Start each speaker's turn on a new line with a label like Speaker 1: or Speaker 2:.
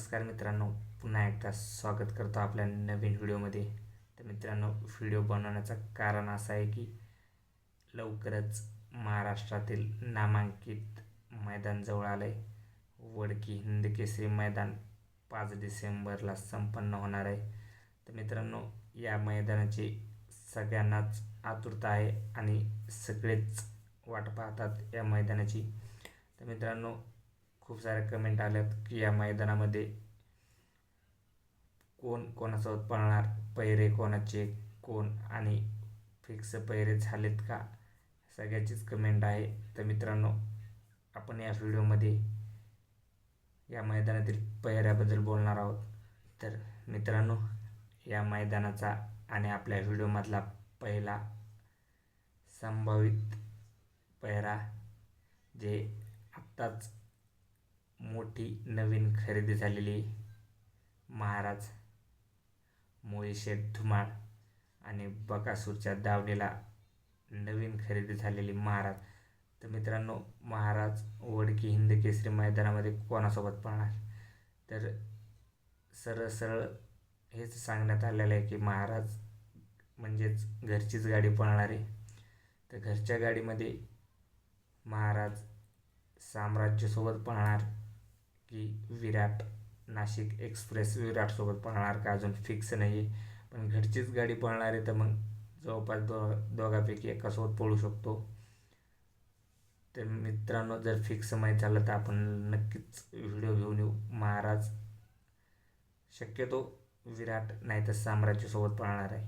Speaker 1: नमस्कार मित्रांनो पुन्हा एकदा स्वागत करतो आपल्या नवीन व्हिडिओमध्ये. तर मित्रांनो व्हिडिओ बनवण्याचं कारण असं आहे की लवकरच महाराष्ट्रातील नामांकित मैदान जवळ आलं आहे वडकी हिंद केसरी मैदान पाच डिसेंबरला संपन्न होणार आहे. तर मित्रांनो या मैदानाची सगळ्यांनाच आतुरता आहे आणि सगळेच वाट पाहतात या मैदानाची. तर मित्रांनो खूप साऱ्या कमेंट आल्यात की या मैदानामध्ये कोण कोणासोबत पळणार? पैरे कोणाचे? कोण आणि फिक्स पैरे झालेत का? सगळ्याचीच कमेंट आहे. तर मित्रांनो आपण या व्हिडिओमध्ये या मैदानातील पैऱ्याबद्दल बोलणार आहोत. तर मित्रांनो या मैदानाचा आणि आपल्या व्हिडिओमधला पहिला संभावित पैरा जे आत्ताच मोठी नवीन खरेदी झालेली महाराज मोळीशेठ धुमाळ आणि बकासूरच्या दावणीला नवीन खरेदी झालेली महाराज. तर मित्रांनो महाराज वडकी हिंद केसरी मैदानामध्ये कोणासोबत पळणार तर सरळ सरळ हेच सांगण्यात आलेलं आहे की महाराज म्हणजेच घरचीच गाडी पळणार. आहे तर घरच्या गाडीमध्ये महाराज साम्राज्यसोबत पळणार. की विराट नाशिक एक्सप्रेस विराटसोबत पळणार का? अजून फिक्स नाही आहे पण घरचीच गाडी पळणार आहे तर मग जवळपास दो दोघापैकी एकासोबत पळू शकतो. तर मित्रांनो जर फिक्स माहीत झालं तर आपण नक्कीच व्हिडिओ घेऊन येऊ. महाराज शक्यतो विराट नाही तर साम्राज्यसोबत पळणार आहे.